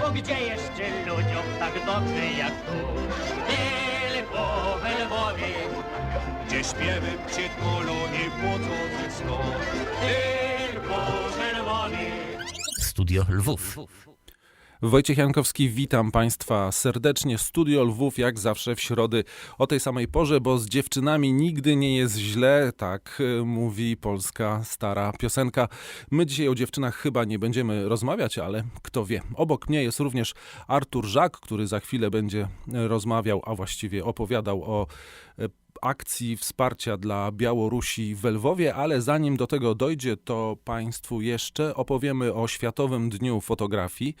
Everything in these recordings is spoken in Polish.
Bo gdzie jeszcze ludziom tak dobrze jak tu? Tylko we Lwowie, gdzie śpiewy przytulą i płocą ze snu. Tylko we Lwowie. Studio Lwów. Wojciech Jankowski, witam Państwa serdecznie. Studio Lwów, jak zawsze w środy o tej samej porze, bo z dziewczynami nigdy nie jest źle, tak y, mówi polska stara piosenka. My dzisiaj o dziewczynach chyba nie będziemy rozmawiać, ale kto wie. Obok mnie jest również Artur Żak, który za chwilę będzie rozmawiał, a właściwie opowiadał o y, akcji wsparcia dla Białorusi w Lwowie, ale zanim do tego dojdzie, to Państwu jeszcze opowiemy o Światowym Dniu Fotografii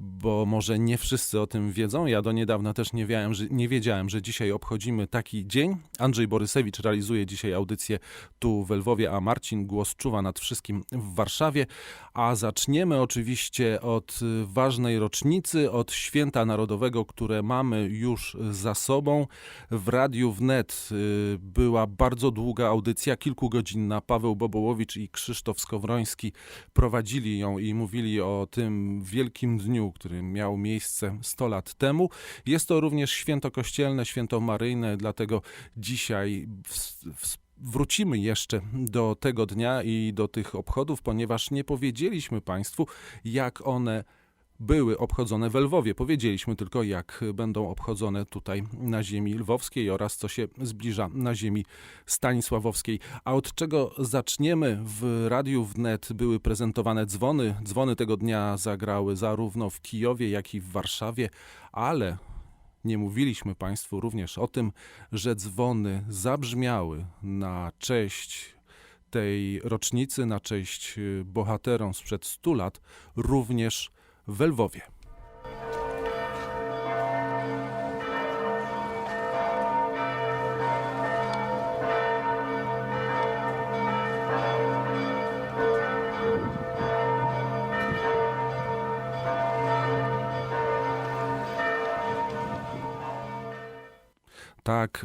bo może nie wszyscy o tym wiedzą. Ja do niedawna też nie wiedziałem, że, nie wiedziałem, że dzisiaj obchodzimy taki dzień. Andrzej Borysewicz realizuje dzisiaj audycję tu w Lwowie, a Marcin Głos czuwa nad wszystkim w Warszawie. A zaczniemy oczywiście od y, ważnej rocznicy, od Święta Narodowego, które mamy już za sobą. W Radiu Wnet y, była bardzo długa audycja, kilkugodzinna. Paweł Bobołowicz i Krzysztof Skowroński prowadzili ją i mówili o tym wielkim dniu, który miał miejsce 100 lat temu. Jest to również święto kościelne, święto maryjne, dlatego dzisiaj w, w, wrócimy jeszcze do tego dnia i do tych obchodów, ponieważ nie powiedzieliśmy Państwu, jak one były obchodzone w Lwowie. Powiedzieliśmy tylko, jak będą obchodzone tutaj na ziemi lwowskiej oraz co się zbliża na ziemi stanisławowskiej. A od czego zaczniemy? W Radiu Wnet były prezentowane dzwony. Dzwony tego dnia zagrały zarówno w Kijowie, jak i w Warszawie, ale nie mówiliśmy Państwu również o tym, że dzwony zabrzmiały na cześć tej rocznicy, na cześć bohaterom sprzed 100 lat, również w Lwowie.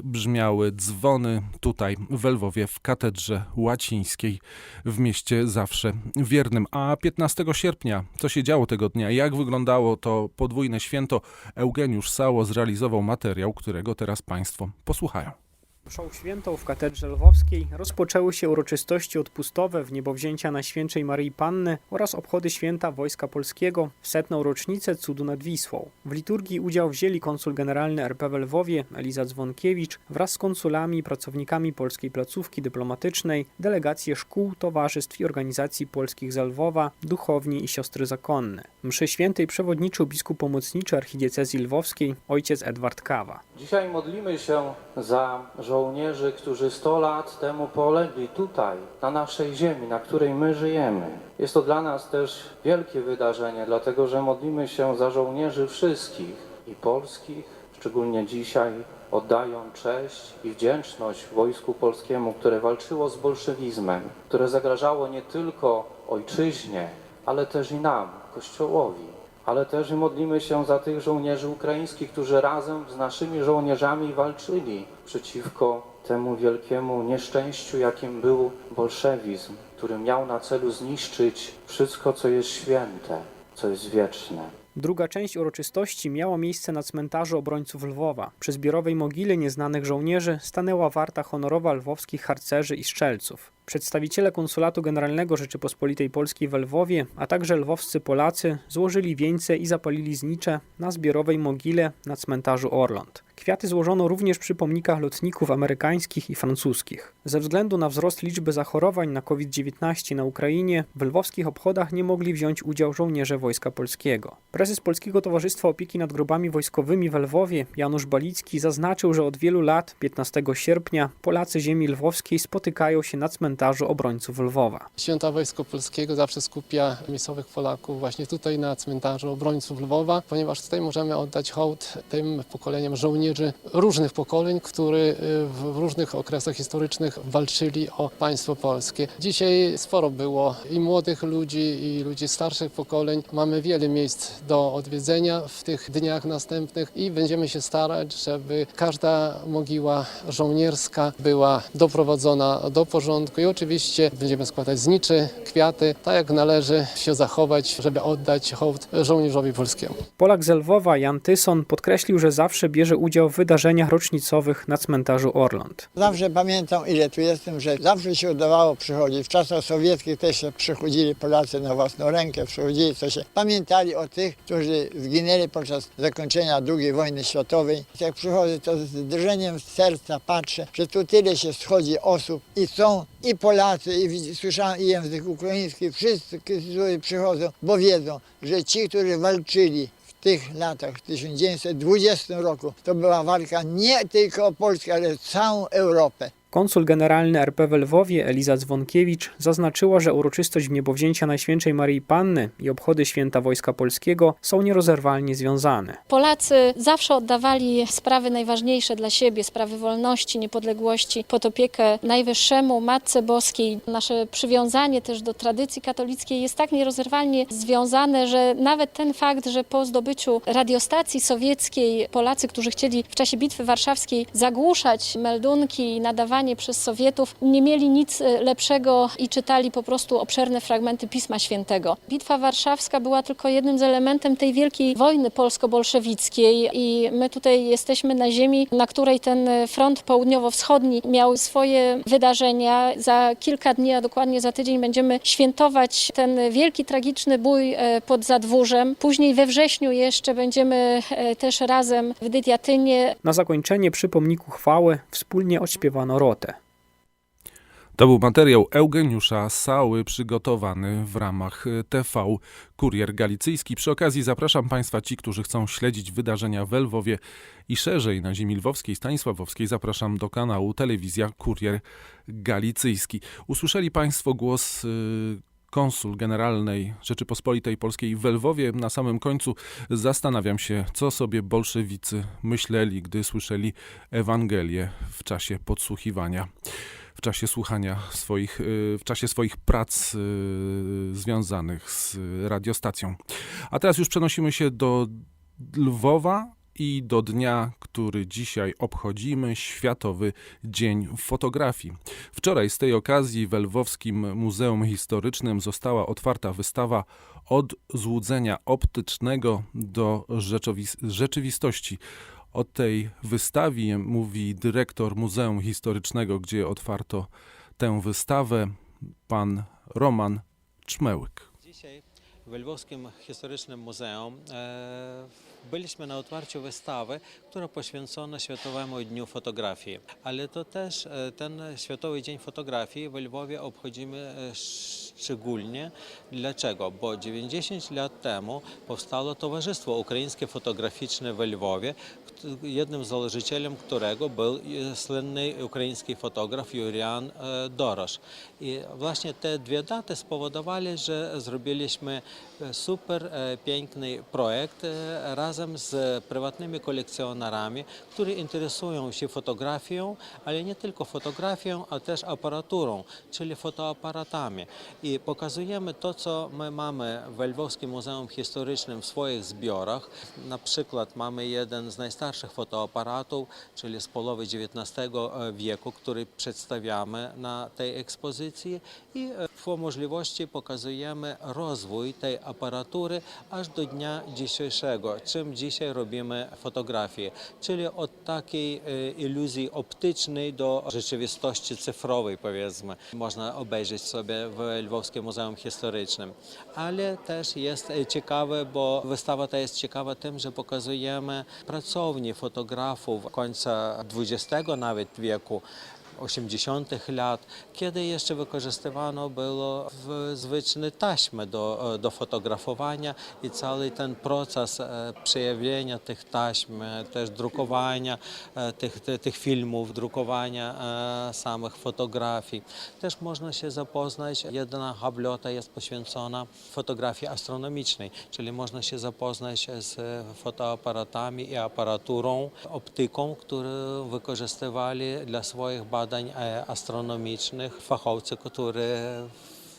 Brzmiały dzwony tutaj w Lwowie w katedrze łacińskiej w mieście zawsze wiernym. A 15 sierpnia, co się działo tego dnia, jak wyglądało to podwójne święto, Eugeniusz Sało zrealizował materiał, którego teraz Państwo posłuchają. Mszą świętą w katedrze lwowskiej rozpoczęły się uroczystości odpustowe w niebowzięcia Najświętszej Maryi Panny oraz obchody święta Wojska Polskiego w setną rocznicę cudu nad Wisłą. W liturgii udział wzięli konsul generalny RP w Lwowie Eliza Dzwonkiewicz wraz z konsulami i pracownikami polskiej placówki dyplomatycznej, delegacje szkół, towarzystw i organizacji polskich z Lwowa, duchowni i siostry zakonne. Mszy świętej przewodniczył biskup pomocniczy archidiecezji lwowskiej ojciec Edward Kawa. Dzisiaj modlimy się za żołnierzy, którzy 100 lat temu polegli tutaj, na naszej ziemi, na której my żyjemy. Jest to dla nas też wielkie wydarzenie, dlatego że modlimy się za żołnierzy wszystkich i polskich, szczególnie dzisiaj oddają cześć i wdzięczność Wojsku Polskiemu, które walczyło z bolszewizmem, które zagrażało nie tylko ojczyźnie, ale też i nam, Kościołowi ale też modlimy się za tych żołnierzy ukraińskich, którzy razem z naszymi żołnierzami walczyli przeciwko temu wielkiemu nieszczęściu, jakim był bolszewizm, który miał na celu zniszczyć wszystko, co jest święte, co jest wieczne. Druga część uroczystości miała miejsce na cmentarzu obrońców Lwowa. Przy zbiorowej mogile nieznanych żołnierzy stanęła warta honorowa lwowskich harcerzy i strzelców. Przedstawiciele Konsulatu Generalnego Rzeczypospolitej Polskiej w Lwowie, a także lwowscy Polacy złożyli wieńce i zapalili znicze na zbiorowej mogile na cmentarzu Orląt. Kwiaty złożono również przy pomnikach lotników amerykańskich i francuskich. Ze względu na wzrost liczby zachorowań na COVID-19 na Ukrainie, w lwowskich obchodach nie mogli wziąć udziału żołnierze Wojska Polskiego. Prezes Polskiego Towarzystwa Opieki nad Grobami Wojskowymi w Lwowie, Janusz Balicki, zaznaczył, że od wielu lat, 15 sierpnia, Polacy ziemi lwowskiej spotykają się na cmentarzu obrońców Lwowa. Święta Wojsko Polskiego zawsze skupia miejscowych Polaków właśnie tutaj na cmentarzu obrońców Lwowa, ponieważ tutaj możemy oddać hołd tym pokoleniom żołnierzy różnych pokoleń, którzy w różnych okresach historycznych walczyli o państwo polskie. Dzisiaj sporo było i młodych ludzi, i ludzi starszych pokoleń. Mamy wiele miejsc do odwiedzenia w tych dniach następnych i będziemy się starać, żeby każda mogiła żołnierska była doprowadzona do porządku i oczywiście będziemy składać zniczy, kwiaty, tak jak należy się zachować, żeby oddać hołd żołnierzowi polskiemu. Polak z Lwowa Jan Tyson podkreślił, że zawsze bierze udział w wydarzeniach rocznicowych na cmentarzu Orląt. Zawsze pamiętam, ile tu jestem, że zawsze się udawało przychodzić. W czasach sowieckich też się przychodzili Polacy na własną rękę, przychodzili, co się pamiętali o tych, którzy zginęli podczas zakończenia II wojny światowej. Jak przychodzę, to z drżeniem serca patrzę, że tu tyle się schodzi osób i są i Polacy, i słyszałem i język ukraiński, wszyscy, przychodzą, bo wiedzą, że ci, którzy walczyli w tych latach, w 1920 roku, to była walka nie tylko o Polskę, ale całą Europę. Konsul generalny RP w Lwowie Eliza Dzwonkiewicz zaznaczyła, że uroczystość wniebowzięcia Najświętszej Maryi Panny i obchody święta Wojska Polskiego są nierozerwalnie związane. Polacy zawsze oddawali sprawy najważniejsze dla siebie, sprawy wolności, niepodległości pod opiekę Najwyższemu, Matce Boskiej. Nasze przywiązanie też do tradycji katolickiej jest tak nierozerwalnie związane, że nawet ten fakt, że po zdobyciu radiostacji sowieckiej Polacy, którzy chcieli w czasie Bitwy Warszawskiej zagłuszać meldunki i nadawanie przez Sowietów, nie mieli nic e, lepszego i czytali po prostu obszerne fragmenty Pisma Świętego. Bitwa Warszawska była tylko jednym z elementem tej wielkiej wojny polsko-bolszewickiej i my tutaj jesteśmy na ziemi, na której ten front południowo-wschodni miał swoje wydarzenia. Za kilka dni, a dokładnie za tydzień będziemy świętować ten wielki, tragiczny bój e, pod Zadwórzem. Później we wrześniu jeszcze będziemy e, też razem w Dydiatynie Na zakończenie przy pomniku chwały wspólnie odśpiewano To był materiał Eugeniusza Sały przygotowany w ramach y, TV Kurier Galicyjski. Przy okazji zapraszam Państwa, ci, którzy chcą śledzić wydarzenia w Lwowie i szerzej na ziemi lwowskiej, stanisławowskiej, zapraszam do kanału Telewizja Kurier Galicyjski. Usłyszeli Państwo głos y, konsul generalnej Rzeczypospolitej Polskiej w Lwowie. Na samym końcu zastanawiam się, co sobie bolszewicy myśleli, gdy słyszeli Ewangelię w czasie podsłuchiwania w czasie słuchania swoich, y, w czasie swoich prac y, związanych z radiostacją. A teraz już przenosimy się do Lwowa i do dnia, który dzisiaj obchodzimy, Światowy Dzień Fotografii. Wczoraj z tej okazji w Lwowskim Muzeum Historycznym została otwarta wystawa od złudzenia optycznego do rzeczywis- rzeczywistości. O tej wystawie mówi dyrektor Muzeum Historycznego, gdzie otwarto tę wystawę, pan Roman Czmełyk. W Lwowskim Historycznym Muzeum e, byliśmy na otwarciu wystawy, która poświęcona Światowemu Dniu Fotografii. Ale to też e, ten Światowy Dzień Fotografii w Lwowie obchodzimy e, szczególnie. Dlaczego? Bo 90 lat temu powstało Towarzystwo Ukraińskie Fotograficzne w Lwowie, jednym z założycielem którego był e, słynny ukraiński fotograf Jurian e, Dorosz. I właśnie te dwie daty spowodowały, że zrobiliśmy e, super piękny projekt razem z prywatnymi kolekcjonerami, którzy interesują się fotografią, ale nie tylko fotografią, a też aparaturą, czyli fotoaparatami. I pokazujemy to, co my mamy w Lwowskim Muzeum Historycznym w swoich zbiorach. Na przykład mamy jeden z najstarszych fotoaparatów, czyli z połowy XIX wieku, który przedstawiamy na tej ekspozycji i po możliwości pokazujemy rozwój tej aparatury aż do dnia dzisiejszego, czym dzisiaj robimy fotografię, czyli od takiej e, iluzji optycznej do rzeczywistości cyfrowej powiedzmy. Można obejrzeć sobie w Lwowskim Muzeum Historycznym. Ale też jest e, ciekawe, bo wystawa ta jest ciekawa tym, że pokazujemy pracownie fotografów końca XX nawet wieku. 80. lat, kiedy jeszcze wykorzystywano było w zwyczajne taśmy do, do fotografowania i cały ten proces e, przejawienia tych taśm, e, też drukowania e, tych, tych, filmów, drukowania e, samych fotografii. Też można się zapoznać, jedna gablota jest poświęcona fotografii astronomicznej, czyli można się zapoznać z fotoaparatami i aparaturą, optyką, którą wykorzystywali dla swoich badań e, astronomicznych fachowcy, którzy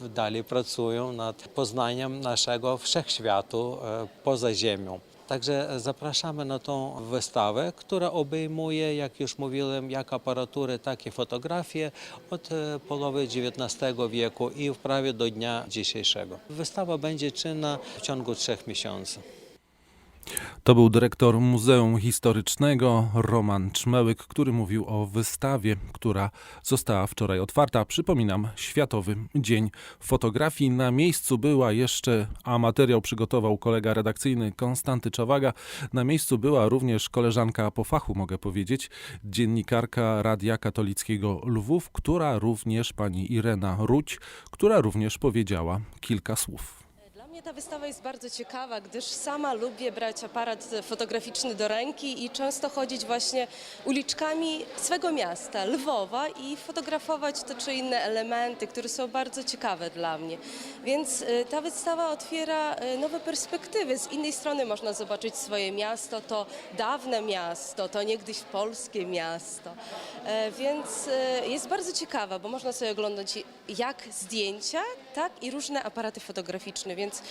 dalej pracują nad poznaniem naszego wszechświatu e, poza Ziemią. Także zapraszamy na tą wystawę, która obejmuje, jak już mówiłem, jak aparaturę, tak i fotografie od e, połowy XIX wieku i prawie do dnia dzisiejszego. Wystawa będzie czynna w ciągu trzech miesięcy. To był dyrektor Muzeum Historycznego Roman Czmełyk, który mówił o wystawie, która została wczoraj otwarta. Przypominam, Światowy Dzień Fotografii. Na miejscu była jeszcze, a materiał przygotował kolega redakcyjny Konstanty Czawaga. Na miejscu była również koleżanka po fachu, mogę powiedzieć, dziennikarka Radia Katolickiego Lwów, która również, pani Irena Ruć, która również powiedziała kilka słów. Ta wystawa jest bardzo ciekawa, gdyż sama lubię brać aparat fotograficzny do ręki i często chodzić właśnie uliczkami swego miasta, Lwowa i fotografować te czy inne elementy, które są bardzo ciekawe dla mnie. Więc y, ta wystawa otwiera y, nowe perspektywy. Z innej strony można zobaczyć swoje miasto, to dawne miasto, to niegdyś polskie miasto. E, Więc y, jest bardzo ciekawa, bo można sobie oglądać jak zdjęcia, tak i różne aparaty fotograficzne, więc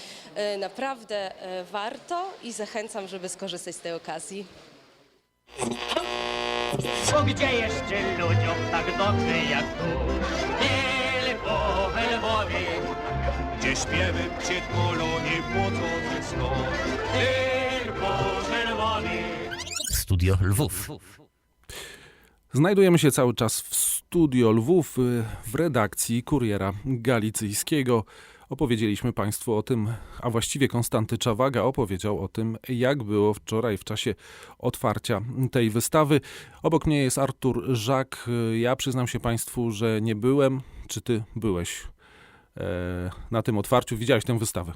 naprawdę e, warto i zachęcam, żeby skorzystać z tej okazji. Bo gdzie jeszcze ludziom tak dobrze jak tu? Tylko we Lwowie, gdzie śpiewy przedmulą i płocą ze snu. Tylko we Lwowie. Studio Lwów. Znajdujemy się cały czas w studio Lwów, y, w redakcji Kuriera Galicyjskiego. Opowiedzieliśmy Państwu o tym, a właściwie Konstanty Czawaga opowiedział o tym, jak było wczoraj w czasie otwarcia tej wystawy. Obok mnie jest Artur Żak. Ja przyznam się Państwu, że nie byłem. Czy Ty byłeś e, na tym otwarciu? Widziałeś tę wystawę?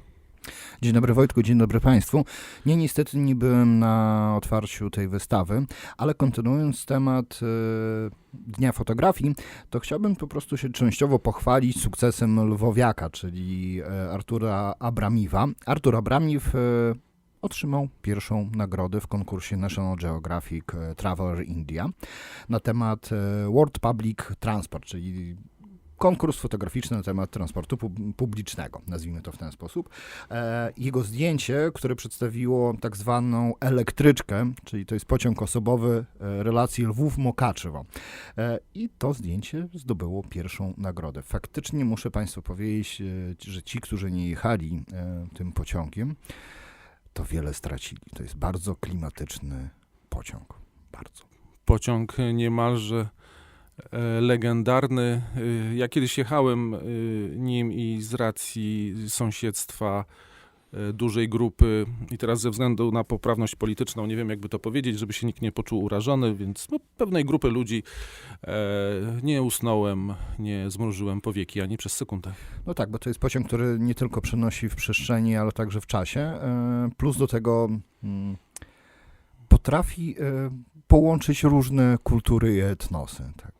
Dzień dobry Wojtku, dzień dobry Państwu. Nie, niestety nie byłem na otwarciu tej wystawy, ale kontynuując temat e, Dnia Fotografii, to chciałbym po prostu się częściowo pochwalić sukcesem Lwowiaka, czyli e, Artura Abramiwa. Artur Abramiw e, otrzymał pierwszą nagrodę w konkursie National Geographic e, Traveler India na temat World Public Transport, czyli konkurs fotograficzny na temat transportu pub- publicznego, nazwijmy to w ten sposób. E, Jego zdjęcie, które przedstawiło tak zwaną elektryczkę, czyli to jest pociąg osobowy e, relacji Lwów-Mokaczewo. E, I to zdjęcie zdobyło pierwszą nagrodę. Faktycznie muszę Państwu powiedzieć, że ci, którzy nie jechali tym pociągiem, to wiele stracili. To jest bardzo klimatyczny pociąg. Bardzo. pociąg niemalże legendarny. Y, Ja kiedyś jechałem y, nim i z racji sąsiedztwa e, dużej grupy i teraz ze względu na poprawność polityczną, nie wiem jakby to powiedzieć, żeby się nikt nie poczuł urażony, więc no, pewnej grupy ludzi e, nie usnąłem, nie zmrużyłem powieki ani przez sekundę. No tak, bo to jest pociąg, który nie tylko przenosi w przestrzeni, ale także w czasie. e, Plus do tego mm, potrafi e, połączyć różne kultury i etnosy, tak, e,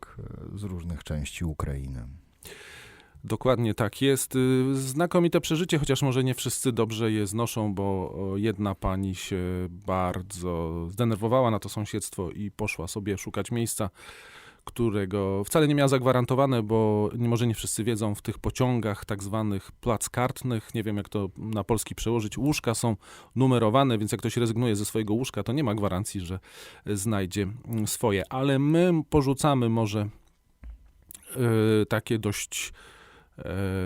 z różnych części Ukrainy. Dokładnie tak jest. Znakomite przeżycie, chociaż może nie wszyscy dobrze je znoszą, bo jedna pani się bardzo zdenerwowała na to sąsiedztwo i poszła sobie szukać miejsca, którego wcale nie miała zagwarantowane, bo może nie wszyscy wiedzą, w tych pociągach tak zwanych plac kartnych, nie wiem jak to na polski przełożyć, łóżka są numerowane, więc jak ktoś rezygnuje ze swojego łóżka, to nie ma gwarancji, że znajdzie mm, swoje. Ale my porzucamy może y, takie dość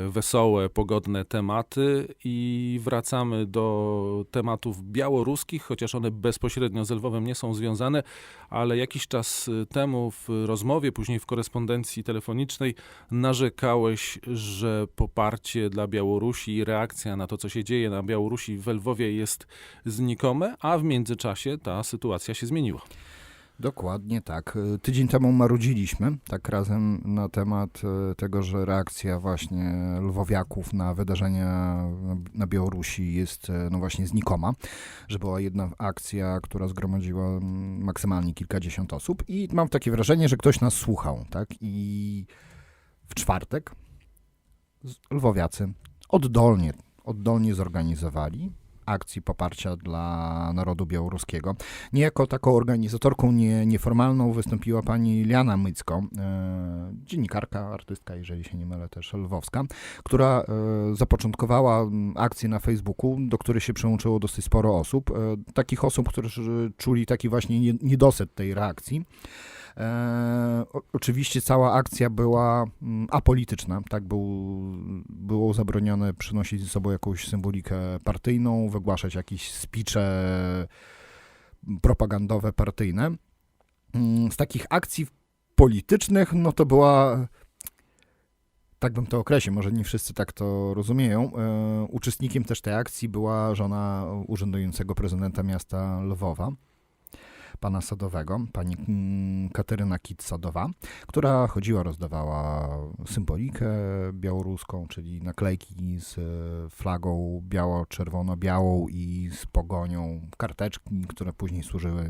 wesołe, pogodne tematy i wracamy do tematów białoruskich, chociaż one bezpośrednio z Lwowem nie są związane, ale jakiś czas temu w rozmowie, później w korespondencji telefonicznej narzekałeś, że poparcie dla Białorusi i reakcja na to, co się dzieje na Białorusi w Lwowie jest znikome, a w międzyczasie ta sytuacja się zmieniła. Dokładnie tak. E, Tydzień temu marudziliśmy, tak razem na temat e, tego, że reakcja właśnie lwowiaków na wydarzenia na- Białorusi jest e, no właśnie znikoma, że była jedna akcja, która zgromadziła mm, maksymalnie kilkadziesiąt osób i mam takie wrażenie, że ktoś nas słuchał, tak? I w czwartek lwowiacy oddolnie, oddolnie zorganizowali akcji poparcia dla narodu białoruskiego. Niejako taką organizatorką nie, nieformalną wystąpiła pani Liana Mycko, e, dziennikarka, artystka, jeżeli się nie mylę, też lwowska, która e, zapoczątkowała akcję na Facebooku, do której się przyłączyło dosyć sporo osób. E, takich osób, którzy czuli taki właśnie nie- niedosyt tej reakcji. E, oczywiście cała akcja była mm, apolityczna, tak był, było zabronione przynosić ze sobą jakąś symbolikę partyjną, wygłaszać jakieś spicze propagandowe, partyjne. Mm, Z takich akcji politycznych, no to była, tak bym to określił, może nie wszyscy tak to rozumieją, e, uczestnikiem też tej akcji była żona urzędującego prezydenta miasta Lwowa, pana Sadowego, pani mm, Kateryna Kit-Sadowa, która chodziła, rozdawała symbolikę białoruską, czyli naklejki z e, flagą biało-czerwono-białą i z pogonią, karteczki, które później służyły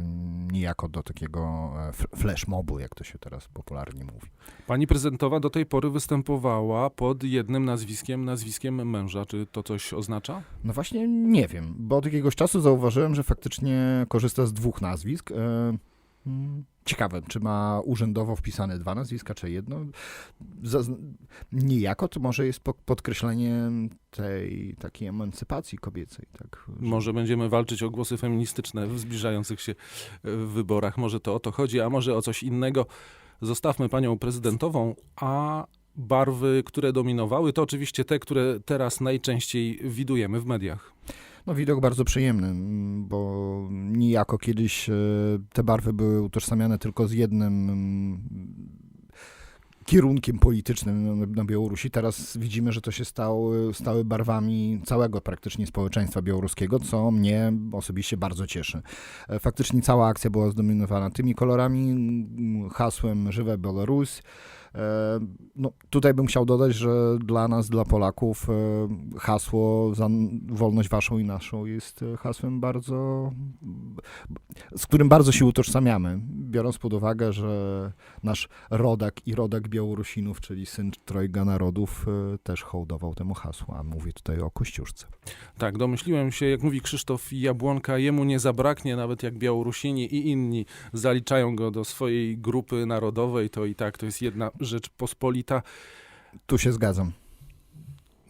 niejako do takiego e, f- flash mobu, jak to się teraz popularnie mówi. Pani prezydentowa do tej pory występowała pod jednym nazwiskiem, nazwiskiem męża. Czy to coś oznacza? No właśnie nie wiem, bo od jakiegoś czasu zauważyłem, że faktycznie korzysta z dwóch nazwisk. E, Ciekawe, czy ma urzędowo wpisane dwa nazwiska, czy jedno. Niejako to może jest po- podkreślenie tej takiej emancypacji kobiecej. Tak, że- Może będziemy walczyć o głosy feministyczne w zbliżających się e, wyborach. Może to o to chodzi, a może o coś innego. Zostawmy panią prezydentową, a barwy, które dominowały, to oczywiście te, które teraz najczęściej widujemy w mediach. No widok bardzo przyjemny, mm, bo niejako kiedyś e, te barwy były utożsamiane tylko z jednym mm, kierunkiem politycznym na- na Białorusi. Teraz widzimy, że to się stało, stały barwami całego praktycznie społeczeństwa białoruskiego, co mnie osobiście bardzo cieszy. E, Faktycznie cała akcja była zdominowana tymi kolorami, mm, hasłem Żywe Białoruś. E, No, tutaj bym chciał dodać, że dla nas, dla Polaków, e, hasło za wolność waszą i naszą jest e, hasłem bardzo, z którym bardzo się utożsamiamy, biorąc pod uwagę, że nasz rodak i rodak Białorusinów, czyli syn trojga narodów, też hołdował temu hasłu, a mówię tutaj o Kościuszce. Tak, domyśliłem się, jak mówi Krzysztof Jabłonka, jemu nie zabraknie, nawet jak Białorusini i inni zaliczają go do swojej grupy narodowej, to i tak to jest jedna rzecz pospolita. Tu się zgadzam.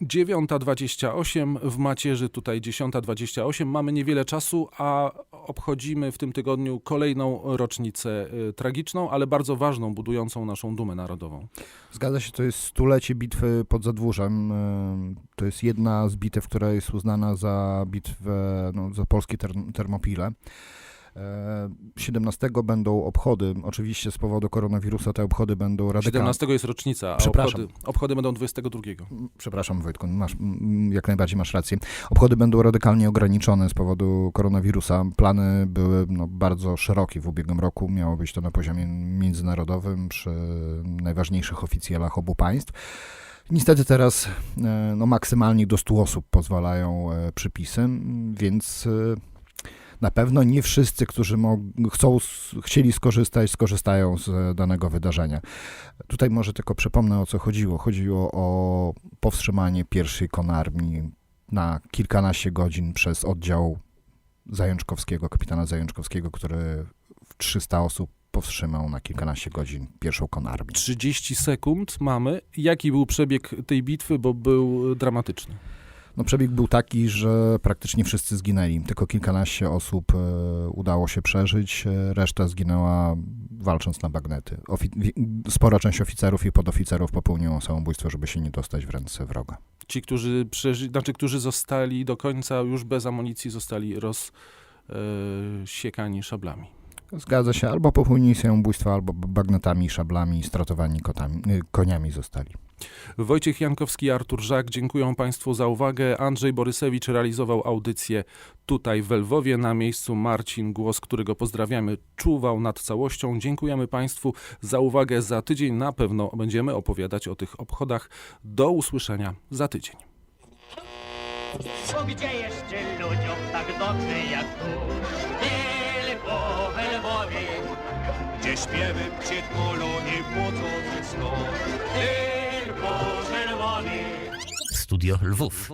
9.28 w macierzy, tutaj 10.28. Mamy niewiele czasu, a obchodzimy w tym tygodniu kolejną rocznicę y, tragiczną, ale bardzo ważną, budującą naszą dumę narodową. Zgadza się, to jest stulecie bitwy pod Zadwórzem. E, To jest jedna z bitew, która jest uznana za bitwę, no, za polskie ter- Termopile. E, 17 będą obchody, oczywiście z powodu koronawirusa te obchody będą radykalne. 17 jest rocznica, a Przepraszam. obchody, obchody będą 22. Przepraszam Wojtku, masz, mm, jak najbardziej masz rację. Obchody będą radykalnie ograniczone z powodu koronawirusa. Plany były no, bardzo szerokie w ubiegłym roku. Miało być to na poziomie międzynarodowym przy najważniejszych oficjalach obu państw. Niestety teraz e, no, maksymalnie do 100 osób pozwalają e, przypisy, więc e, na pewno nie wszyscy, którzy chcą, chcieli skorzystać, skorzystają z danego wydarzenia. Tutaj może tylko przypomnę o co chodziło. Chodziło o powstrzymanie pierwszej konarmii na kilkanaście godzin przez oddział Zajączkowskiego, kapitana Zajączkowskiego, który w 300 osób powstrzymał na kilkanaście godzin pierwszą konarmię. 30 sekund mamy. Jaki był przebieg tej bitwy, bo był dramatyczny? No przebieg był taki, że praktycznie wszyscy zginęli. Tylko kilkanaście osób e, udało się przeżyć, e, reszta zginęła walcząc na bagnety. Ofi- spora część oficerów i podoficerów popełniło samobójstwo, żeby się nie dostać w ręce wroga. Ci, którzy, przeży... znaczy, którzy zostali do końca już bez amunicji, zostali rozsiekani szablami. Zgadza się, albo popełnili samobójstwo, albo bagnetami, szablami, stratowani kotami, y, koniami zostali. Wojciech Jankowski, Artur Żak, dziękuję Państwu za uwagę. Andrzej Borysewicz realizował audycję tutaj w Lwowie. Na miejscu Marcin Głos, którego pozdrawiamy, czuwał nad całością. Dziękujemy Państwu za uwagę. Za tydzień na pewno będziemy opowiadać o tych obchodach. Do usłyszenia za tydzień. Bo gdzie jeszcze ludziom tak dobrze jak tu? Gdzie śpiewy przytulą i budzą ze snu. Tylko. Studio Lwów.